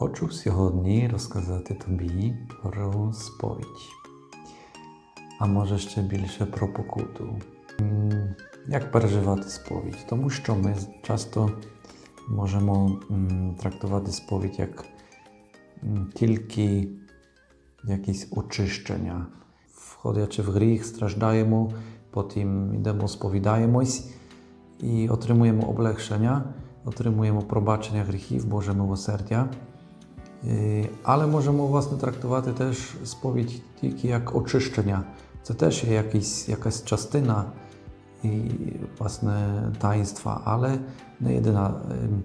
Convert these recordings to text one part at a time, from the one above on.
Хочу сьогодні розказати тобі про сповідь. А може ще більше про покуту. Як переживати сповідь? Тому що ми часто можемо трактувати сповідь як тільки якісь очищення. Входячи в гріх, страждаємо, потім йдемо, сповідаємось і отримуємо облегшення, отримуємо пробачення гріхів, Боже милосердя. Е, Але можемо власне трактувати теж сповідь тільки як очищення. Це теж є якийсь, якась частина і, власне таїнства, але не єдина. Ем,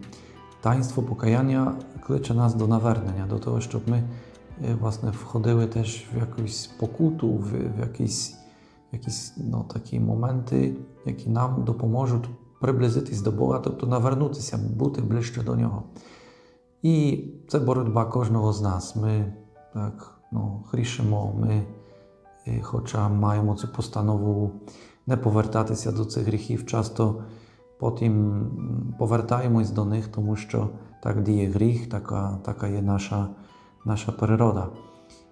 Таїнство покаяння кличе нас до навернення, до того, щоб ми е, власне входили теж в якусь покуту, в, в якісь, якісь ну, такі моменти, які нам допоможуть приблизитись до Бога, тобто навернутися, бути ближче до Нього. І це боротьба кожного з нас. Ми так ну, грішимо, ми, е, хоча маємо цю постанову не повертатися до цих гріхів, часто потім повертаємось до них, тому що так діє гріх, така, така є наша, наша природа.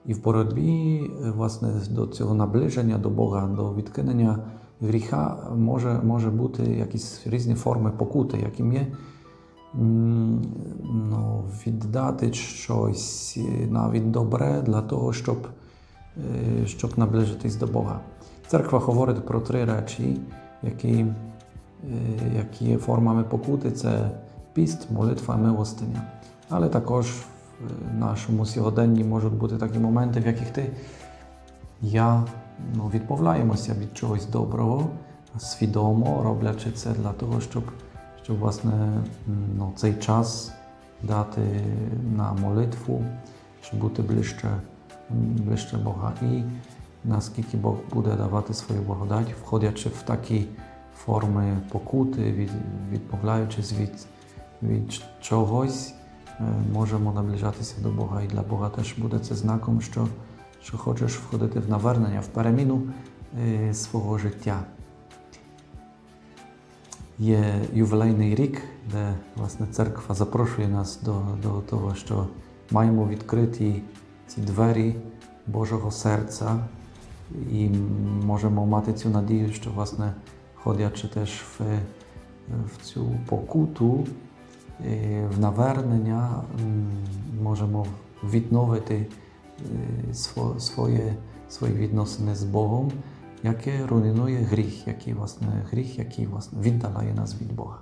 І в боротьбі е, власне, до цього наближення до Бога, до відкинення гріха може, може бути якісь різні форми покути, яким є ну, віддати щось е, навіть добре для того, щоб, е, щоб наближитись до Бога. Церква говорить про три речі, які, е, які є формами покути: це піст, молитва, милостиня. Але також в нашому сьогоденні можуть бути такі моменти, в яких ти я ну, відмовляємося від чогось доброго, свідомо роблячи це для того, щоб, щоб власне, ну, цей час дати на молитву, щоб бути ближче, ближче Бога. І наскільки Бог буде давати свою благодать, входячи в такі форми покути, від, відмовляючись від, від чогось, е, можемо наближатися до Бога. І для Бога теж буде це знаком, що, що хочеш входити в навернення, в переміну е, свого життя. Є ювілейний рік, де власне церква запрошує нас до, до того, що маємо відкриті ці двері Божого серця. І можемо мати цю надію, що власне ходячи теж в, в цю покуту, е, в навернення, можемо відновити е, сво- своє, свої відносини з Богом, яке руйнує гріх, який власне гріх, який власне віддаляє нас від Бога.